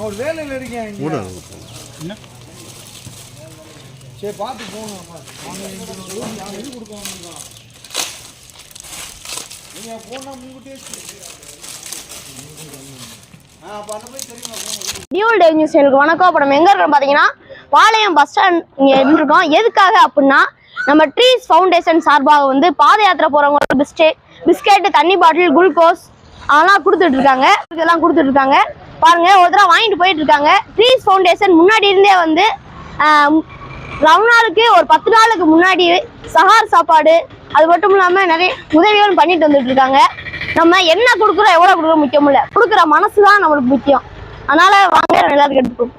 ஒரு வேலையில் இருக்கேன். கூட. சரி பார்த்து போகணும் நம்ம. அவங்க இங்க ஒரு room நாங்க எழுதி கொடுக்க வந்திருக்கோம். நீங்க போனா முன்கூட்டியே நியூஸ் எனக்கு வணக்கம். நம்ம எங்கே இருக்கோம் பார்த்தீங்கன்னா பாளையம் பஸ் ஸ்டாண்ட் இங்கே இருக்கோம். எதுக்காக அப்படின்னா நம்ம ட்ரீஸ் ஃபவுண்டேஷன் சார்பாக வந்து பாத யாத்திரை போகிறவங்களுக்கு பிஸ்கே பிஸ்கெட்டு தண்ணி பாட்டில் குளுக்கோஸ் அதெல்லாம் கொடுத்துட்டு இருக்காங்க. இதெல்லாம் கொடுத்துட்டு இருக்காங்க. பாருங்க ஒரு தடவை வாங்கிட்டு போயிட்டு இருக்காங்க ட்ரீஸ் ஃபவுண்டேஷன் முன்னாடி இருந்தே வந்து ரவுனாலுக்கு ஒரு பத்து நாளுக்கு முன்னாடி சஹார் சாப்பாடு அது மட்டும் இல்லாமல் நிறைய உதவிகளும் பண்ணிட்டு வந்துட்டு இருக்காங்க நம்ம என்ன கொடுக்குறோம் எவ்வளோ கொடுக்குறோம் முக்கியம் இல்லை. கொடுக்குற மனசு தான் நம்மளுக்கு முக்கியம். அதனால வாங்க எல்லாருக்கும் எடுத்துக்கோம்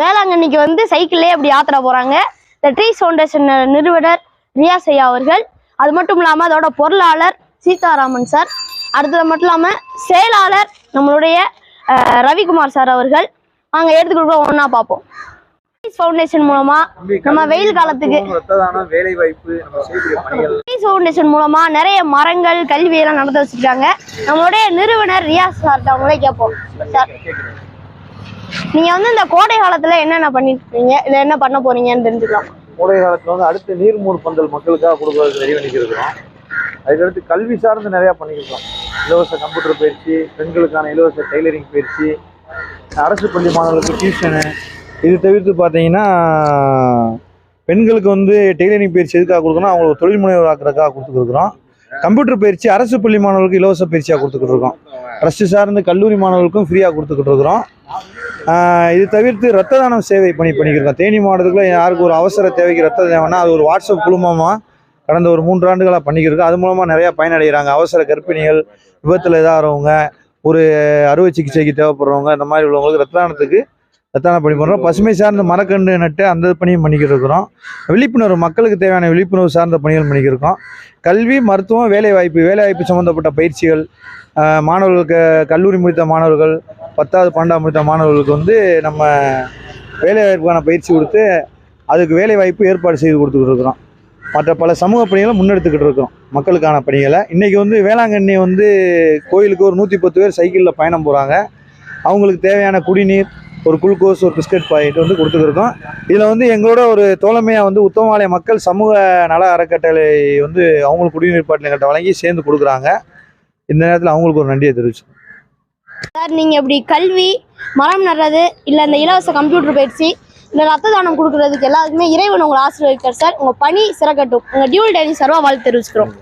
வேளாங்கண்ணிக்கு வந்து சைக்கிள்லேயே அப்படி யாத்திரை போறாங்க. இந்த ட்ரீஸ் ஃபவுண்டேஷன் நிறுவனர் ரியாசையா அவர்கள் அது மட்டும் இல்லாமல் அதோட பொருளாளர் சீதாராமன் சார். அடுத்தது மட்டும் இல்லாமல் செயலாளர் நம்மளுடைய ரவிக்குமார் சார் அவர்கள். வாங்க எடுத்து கொடுக்குறோம் ஒன்றா பார்ப்போம். ஃபவுண்டேஷன் மூலமா நம்ம வெயில் காலத்துக்கு வேலை வாய்ப்பு ஃபவுண்டேஷன் மூலமா நிறைய மரங்கள் கல்வி எல்லாம் நடத்த வச்சிருக்காங்க. நம்மளுடைய நிறுவனர் ரியாஸ் சார் அவங்களே கேட்போம். சார் நீங்க வந்து இந்த கோடை காலத்துல என்னென்ன பண்ணிட்டு இருக்கீங்க? இல்ல என்ன பண்ண போறீங்கன்னு தெரிஞ்சுக்கலாம்? கோடை காலத்தில் வந்து அடுத்து நீர்மூர் பந்தல் மக்களுக்காக கொடுக்கறதுக்கு ரெடி பண்ணிக்கிருக்கிறோம் அதுக்கடுத்து கல்வி சார்ந்து நிறையா பண்ணியிருக்கோம். இலவச கம்ப்யூட்டர் பயிற்சி பெண்களுக்கான இலவச டெய்லரிங் பயிற்சி அரசு பள்ளி மாணவர்களுக்கு டியூஷனு இது தவிர்த்து பார்த்தீங்கன்னா பெண்களுக்கு வந்து டெய்லரிங் பயிற்சி எதுக்காக கொடுக்கணும் அவங்களுக்கு தொழில் முனைவர் ஆக்கிறதுக்காக கொடுத்துருக்குறோம் கம்ப்யூட்டர் பயிற்சி அரசு பள்ளி மாணவர்களுக்கு இலவச பயிற்சியாக கொடுத்துக்கிட்டு இருக்கோம். ட்ரஸ்ட் சார்ந்து கல்லூரி மாணவர்களுக்கும் ஃப்ரீயாக கொடுத்துக்கிட்டு இருக்கிறோம். இது தவிர்த்து ரத்த தானம் சேவை பணி பண்ணிக்கிருக்கோம். தேனி மாவட்டத்துக்குள்ள யாருக்கு ஒரு அவசர தேவைக்கு ரத்த தேவைன்னா அது ஒரு வாட்ஸ்அப் குழுமமாக கடந்த ஒரு மூன்று ஆண்டுகளாக பண்ணிக்கிருக்கோம் அது மூலமாக நிறையா பயனடைகிறாங்க. அவசர கர்ப்பிணிகள் விபத்தில் இதாகிறவங்க ஒரு அறுவை சிகிச்சைக்கு தேவைப்படுறவங்க இந்த மாதிரி உள்ளவங்களுக்கு ரத்த தானத்துக்கு ரத்தான பணி பண்ணுறோம் பசுமை சார்ந்த மரக்கன்று நட்டு அந்த பணியும் பண்ணிக்கிட்டு இருக்கிறோம் விழிப்புணர்வு மக்களுக்கு தேவையான விழிப்புணர்வு சார்ந்த பணிகள் பண்ணிக்கிருக்கோம் கல்வி மருத்துவம் வேலைவாய்ப்பு வேலைவாய்ப்பு சம்மந்தப்பட்ட பயிற்சிகள் மாணவர்களுக்கு கல்லூரி முடித்த மாணவர்கள் பத்தாவது பன்னெண்டாம் முடித்த மாணவர்களுக்கு வந்து நம்ம வேலைவாய்ப்புக்கான பயிற்சி கொடுத்து அதுக்கு வேலைவாய்ப்பு ஏற்பாடு செய்து கொடுத்துக்கிட்டு இருக்கிறோம். மற்ற பல சமூக பணிகளை முன்னெடுத்துக்கிட்டு இருக்கோம் மக்களுக்கான பணிகளை. இன்றைக்கி வந்து வேளாங்கண்ணி வந்து கோயிலுக்கு ஒரு நூற்றி பத்து பேர் சைக்கிளில் பயணம் போகிறாங்க அவங்களுக்கு தேவையான குடிநீர் ஒரு குளுக்கோஸ் ஒரு பிஸ்கட் பாக்கெட் வந்து கொடுத்துருக்கோம் இதில் வந்து எங்களோட ஒரு தோழமையாக வந்து உத்தமாலய மக்கள் சமூக நல அறக்கட்டளை வந்து அவங்களுக்கு குடிநீர் பாட்டில் கட்ட வழங்கி சேர்ந்து கொடுக்குறாங்க. இந்த நேரத்தில் அவங்களுக்கு ஒரு நன்றியை தெரிவிச்சு சார் நீங்கள் இப்படி கல்வி மரம் நடுறது இல்லை இந்த இலவச கம்ப்யூட்டர் பயிற்சி இந்த ரத்த தானம் கொடுக்கறதுக்கு எல்லாத்துக்குமே இறைவன் உங்களை ஆசீர்வதிக்கார் சார். உங்கள் பணி சிறக்கட்டும். உங்கள் டியூல் டைனி சர்வா வாழ்த்து தெரிவிச்சுக்கிறோம்.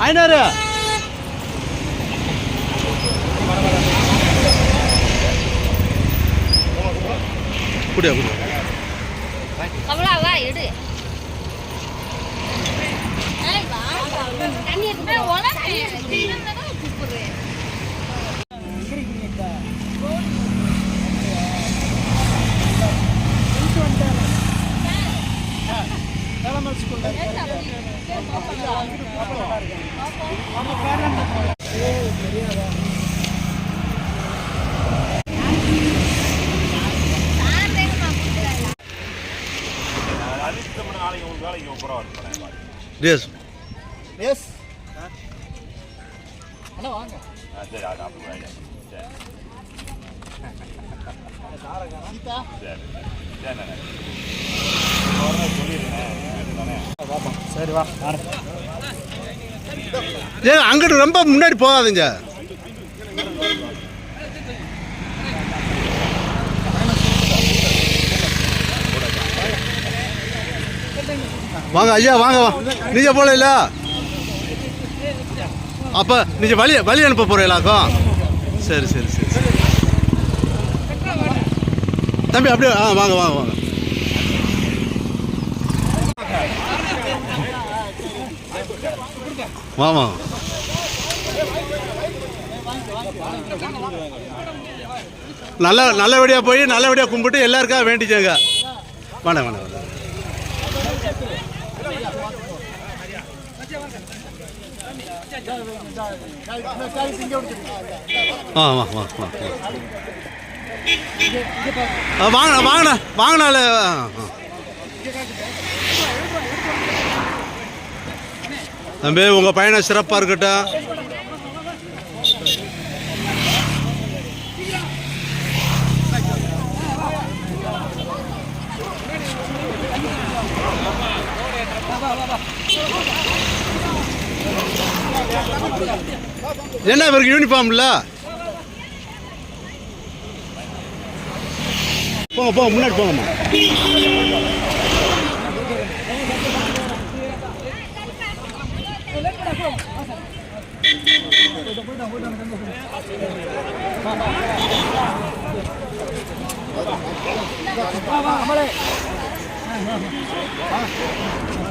ஐநூறு. குடியா குடி. கமலா வா. எடு தண்ணி எடுத்து உலக கூப்பிடுறேன் ரேஸ் எஸ் ஏன் அங்கிட்டு ரொம்ப முன்னாடி போகாதீங்க. வாங்க ஐயா வாங்க வா. நீங்க போகல அப்ப நீங்க வழி வழி அனுப்ப போற சரி சரி சரி சரி. தம்பி அப்படியே ஆ வாங்க வாங்க வாங்க. வாமா நல்ல நல்லபடியாக போய் நல்லபடியாக கும்பிட்டு எல்லாருக்காக வேண்டிக்கோங்க. வேணாம் வேணாம் வேணாம் ஆ வா வா வா வாங்கண்ணா வாங்கண்ணா வாங்கினால தம்பி உங்கள் பயணம் சிறப்பாக இருக்கட்டும். என்ன இவருக்கு யூனிஃபார்ம்ல போங்க போங்க முன்னாடி போங்கம்மா. வாங்க வாங்க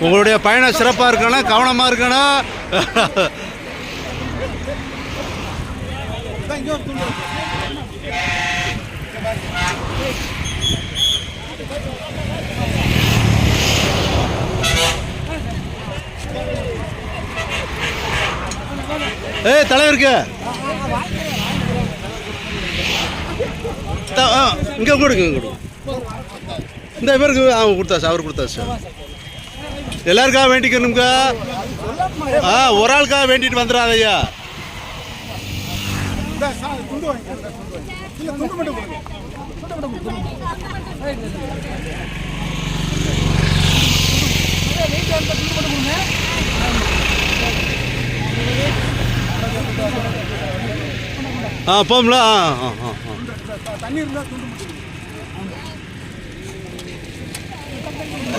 உங்களுடைய பயணம் சிறப்பாக இருக்கணும் கவனமாக இருக்கணும். ஏய் தலைவருக்கு. த- ஆ, கொடுங்க இங்கே கொடுங்க. இந்த இவருக்கு அவன் கொடுத்தாச்சு அவர் கொடுத்தாச்சு. எல்லாருக்காக வேண்டிக்கணும்க்கா. ஆ ஒரு ஆளுக்காக வேண்டிட்டு வந்துடாத ஐயா. ஆ போம்ல. ஆ ஆ ஆ ஆ.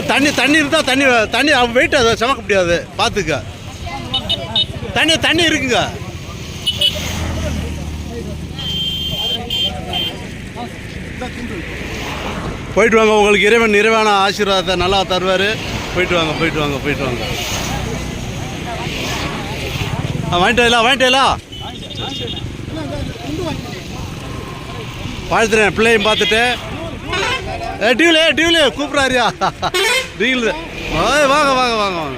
தண்ணி தண்ணி இருந்தால் தண்ணி தண்ணி வெயிட் அதை சமக்க முடியாது. பார்த்துக்க தண்ணி தண்ணி இருக்குங்க. போயிட்டு வாங்க. உங்களுக்கு இறைவன் நிறைவான ஆசீர்வாதத்தை நல்லா தருவார். போயிட்டு வாங்க போயிட்டு வாங்க போயிட்டு வாங்க. ஆ வாங்கிட்டேலா வாங்கிட்டேலா வாழ்த்துறேன் பிள்ளையும் பார்த்துட்டு. ஏ டியூலே டியூலே கூப்பிட்றாரியா. டியூல் ஏய் வாங்க வாங்க வாங்க வாங்க.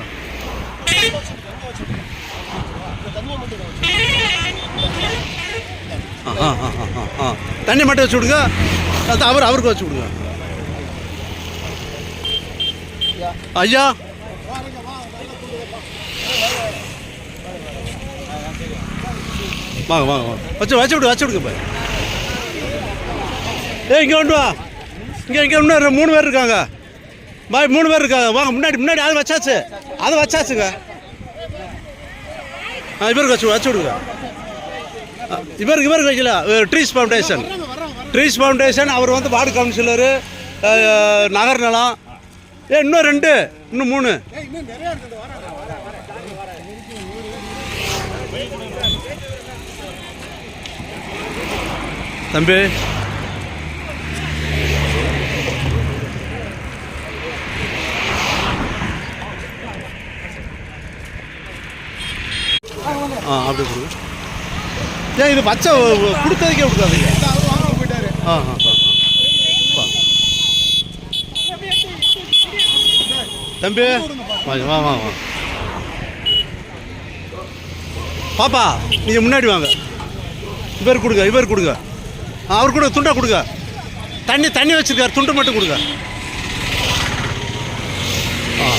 ஆ, ஆ, ஆ, ஆ, ஆ. தண்ணி மட்டும் வச்சு விடுங்க அவர் அவருக்கு வச்சு விடுங்க ஐயா. வாங்க வாங்க வாங்க. வச்சு வச்சு விடு வச்சு விடுங்க பாய். ஏய் இங்கே வந்து வா. இங்கே இங்கே இன்னும் மூணு பேர் இருக்காங்க. பாய் மூணு பேர் இருக்காங்க. வாங்க முன்னாடி முன்னாடி அது வச்சாச்சு. அது வச்சாச்சுங்க. ஆ இவருக்கு வச்சு வச்சு விடுங்க. இவருக்கு இவருக்கு வைக்கல. Trees foundation. ட்ரீஸ் ஃபவுண்டேஷன் அவர் வந்து வார்டு கவுன்சிலரு நகர் நலம். ஏ இன்னும் ரெண்டு இன்னும் மூணு. தம்பி. ஆ அப்படி கொடுங்க ஏன் இது பச்சை கொடுத்ததுக்கே கொடுக்காதீங்க. ஆ ஆ ஆ, தம்பி வா வா வா பாப்பா நீங்கள் முன்னாடி வாங்க. இவர் கொடுங்க இவர் கொடுங்க. அவர் கூட துண்டை கொடுங்க. தண்ணி தண்ணி வச்சிருக்காரு துண்டு மட்டும் கொடுங்க. ஆ.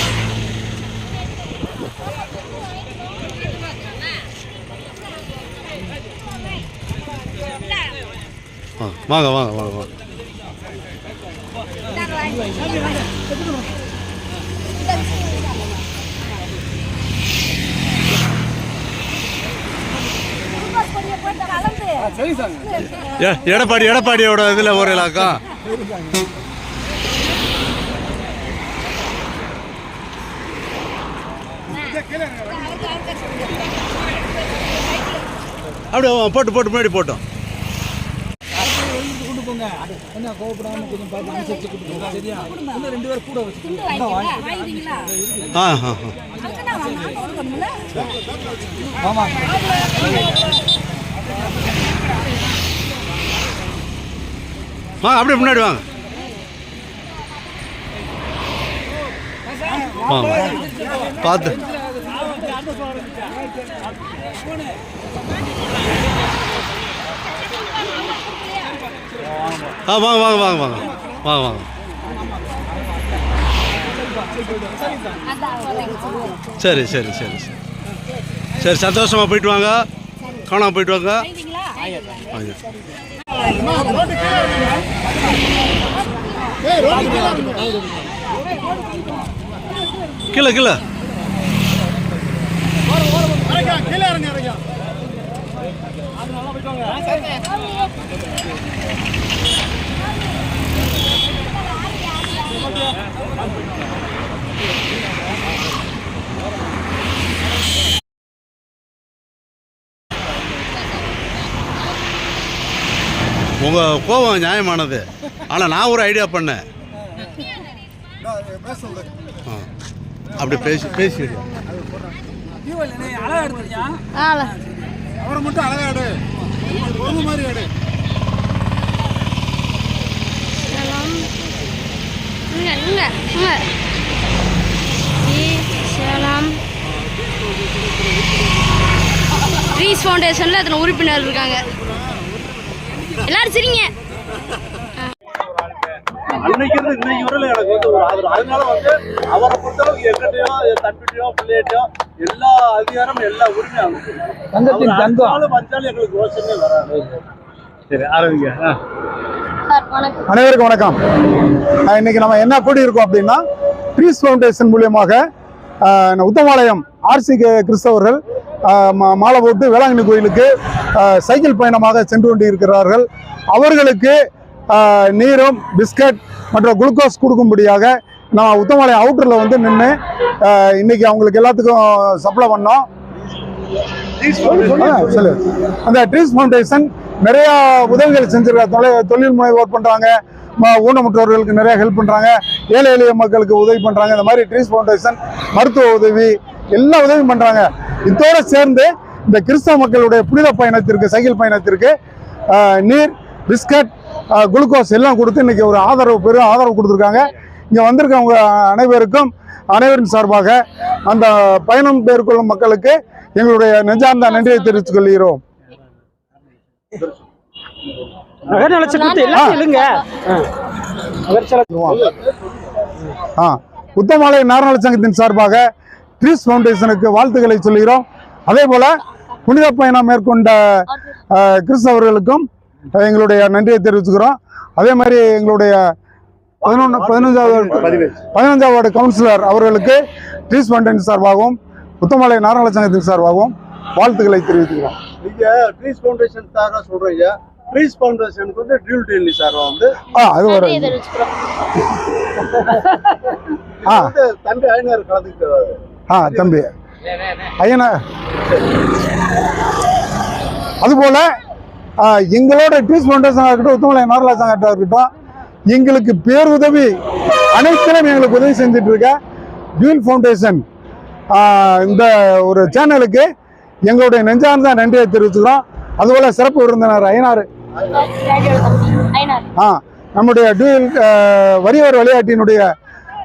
ஆ வாங்க வாங்க வாங்க வாங்க. எடப்பாடி எடப்பாடியோட இதில் ஒரு இலாக்கம் அப்படியே போட்டு போட்டு முன்னாடி போட்டோம். என்ன கோவப்படாம கொஞ்சம் பார்த்து அனுசரிச்சு கொண்டு போங்க சரியா இன்னும் ரெண்டு பேர் கூட வச்சுக்கோங்க ஆ ஆ ஆ. ஆமா வாங்க அப்படியே முன்னாடி வாங்க. வாங்க. பார்த்து. ஆ வாங்க வாங்க வாங்க வாங்க. வாங்க வாங்க. சரி சரி சரி சரி. சரி சந்தோஷமாக போயிட்டு வாங்க. காணாம போயிட்டு வாங்க வாங்க கீழே கீழே. உங்கள் கோபம் நியாயமானது. ஆனால் நான் ஒரு ஐடியா பண்ணேன். அப்படி பேசி பேசி அவரை மட்டும் அழகா எடு. மாதிரி எடு. சேலம் ட்ரீஸ் ஃபவுண்டேஷனில் அத்தனை உறுப்பினர் இருக்காங்க. எல்லாரும் சரிங்க. அன்னைக்கு இருந்து இன்னைக்கு வரல எனக்கு வந்து ஒரு ஆதரவு. அதனால வந்து அவரை பொறுத்தளவுக்கு எங்கிட்டயோ தம்பிட்டையோ பிள்ளைகிட்டயோ எல்லா அதிகாரமும் எல்லா உரிமையும் தங்கத்தின் தங்கம். வந்தாலும் எங்களுக்கு யோசனை வராது. சரி ஆரம்பிங்க. அனைவருக்கும் வணக்கம். இன்னைக்கு நம்ம என்ன கூடி இருக்கோம் அப்படின்னா ட்ரீஸ் ஃபவுண்டேஷன் மூலியமாக உத்தமாலயம் ஆர்சி கிறிஸ்தவர்கள் மாலை போட்டு வேளாங்கண்ணி கோயிலுக்கு சைக்கிள் பயணமாக சென்று கொண்டிருக்கிறார்கள். அவர்களுக்கு நீரும் பிஸ்கட் மற்றும் குளுக்கோஸ் கொடுக்கும்படியாக நான் உத்தமலை அவுட்டரில் வந்து நின்று இன்னைக்கு அவங்களுக்கு எல்லாத்துக்கும் சப்ளை பண்ணோம். சொல்லு. அந்த ட்ரீஸ் ஃபவுண்டேஷன் நிறையா உதவிகள் செஞ்சிருக்காங்க. தொலை- தொழில் முனைவோர் பண்ணுறாங்க ம- ஊனமுற்றோர்களுக்கு நிறையா ஹெல்ப் பண்ணுறாங்க ஏழை எளிய மக்களுக்கு உதவி பண்ணுறாங்க இந்த மாதிரி ட்ரீஸ் ஃபவுண்டேஷன் மருத்துவ உதவி எல்லா உதவியும் பண்ணுறாங்க இதோட சேர்ந்து இந்த கிறிஸ்தவ மக்களுடைய புனித பயணத்திற்கு சைக்கிள் பயணத்திற்கு நீர் பிஸ்கட் குளுக்கோஸ் எல்லாம் கொடுத்து இன்னைக்கு ஒரு ஆதரவு பெரும் ஆதரவு கொடுத்துருக்காங்க. இங்கே வந்திருக்கவங்க அனைவருக்கும் அனைவரின் சார்பாக அந்த பயணம் மேற்கொள்ளும் மக்களுக்கு எங்களுடைய நெஞ்சார்ந்த நன்றியை தெரிவித்துக் கொள்கிறோம். உத்தமாலை நாரண சங்கத்தின் சார்பாக ட்ரீஸ் ஃபவுண்டேஷனுக்கு வாழ்த்துக்களை சொல்கிறோம் அதே போல புனித பயணம் மேற்கொண்ட கிறிஸ்தவர்களுக்கும் எங்களுடைய நன்றியை தெரிவிச்சுக்கிறோம். அதே மாதிரி எங்களுடைய பதினொன்று பதினஞ்சாவது பதினஞ்சாவது வார்டு கவுன்சிலர் அவர்களுக்கு ட்ரீஸ் ஃபவுண்டேஷன் சார்பாகவும் புத்தமலை நாராயண சங்கத்தின் சார்பாகவும் வாழ்த்துக்களை தெரிவித்துக்கிறோம். நீங்க ட்ரீஸ் ஃபவுண்டேஷன் சாரா சொல்றீங்க. ட்ரீஸ் ஃபவுண்டேஷனுக்கு வந்து டியூல் டெல்லி சார் வந்து. ஆ அது தெரிவிச்சுக்கிறோம். ஆ. தம்பி ஐநூறு கலந்துக்கிறாரு ஆ தம்பி. ஐயனா. அதுபோல எங்களோட ட்ரீஸ் ஃபவுண்டேஷனாக இருக்கட்டும் உத்தமலை நாரலா சங்கட்டாக இருக்கட்டும் எங்களுக்கு பேருதவி அனைத்திலும் எங்களுக்கு உதவி செஞ்சுட்டு இருக்க டியூல் ஃபவுண்டேஷன் இந்த ஒரு சேனலுக்கு எங்களுடைய நெஞ்சார்ந்த நன்றியை தெரிவிச்சுக்கிறோம். அதுபோல சிறப்பு விருந்தினர் ஐயனார். ஐநாறு ஆ நம்முடைய டியூல் அஹ், வறியவர் விளையாட்டினுடைய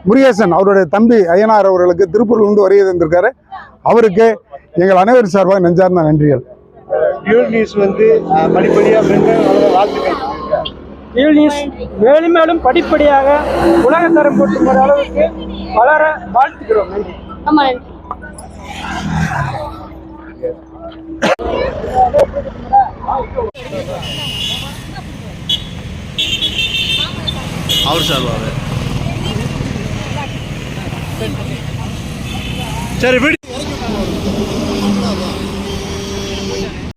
முருகேசன் அவருடைய தம்பி ஐயனார் அவர்களுக்கு திருப்பூர்லேருந்து வருகை தந்திருக்காரு. அவருக்கு எங்கள் அனைவரும் சார்பாக நெஞ்சார்ந்த நன்றிகள். நியூஸ் வந்து வாழ்த்துக்கள். யூனிஸ் மேலும் மேலும் படிப்படியாக உலகத்தரம் போட்டு வர அளவுக்கு வளர வாழ்த்துக்கிறோம் நன்றி. அவர் சார்பாக. சரி வீடு.